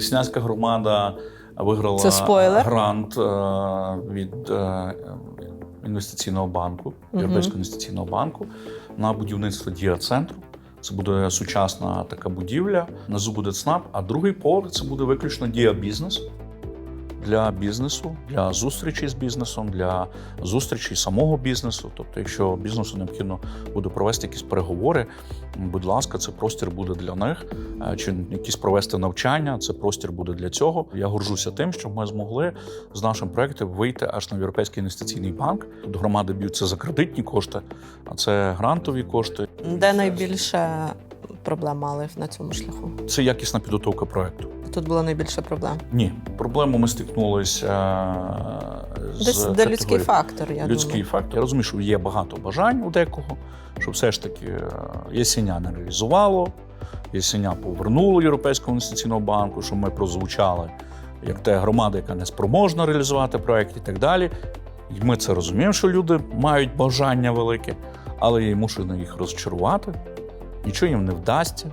Снянська громада виграла Це спойлер? грант е, від е, інвестиційного банку, Європейського інвестиційного банку на будівництво діа-центру. Це буде сучасна така будівля. Назу буде ЦНАП, а другий поверх це буде виключно діа-бізнес для бізнесу, для зустрічі з бізнесом, для зустрічі самого бізнесу. Тобто, якщо бізнесу необхідно буде провести якісь переговори, будь ласка, це простір буде для них. Е, Чи якісь провести навчання, це простір буде для цього. Я горжуся тим, що ми змогли з нашим проектом вийти аж на Європейський інвестиційний банк. Тут громади б'ються за кредитні кошти, а це грантові кошти. Де найбільше проблем мали на цьому шляху? Це якісна підготовка проекту. Тут було найбільше проблем. Ні, проблему ми стикнулися е, з Десь де людський фактор, я людський думаю. факт. Я розумію, що є багато бажань у декого, що все ж таки е, Єсеня не реалізувало, Єсеня повернуло Європейського інвестиційного банку, що ми прозвучали як те громада, яка не спроможна реалізувати проект і так далі. І ми це розуміємо, що люди мають бажання велике, але я мушу їх розчарувати. Нічого їм не вдасться.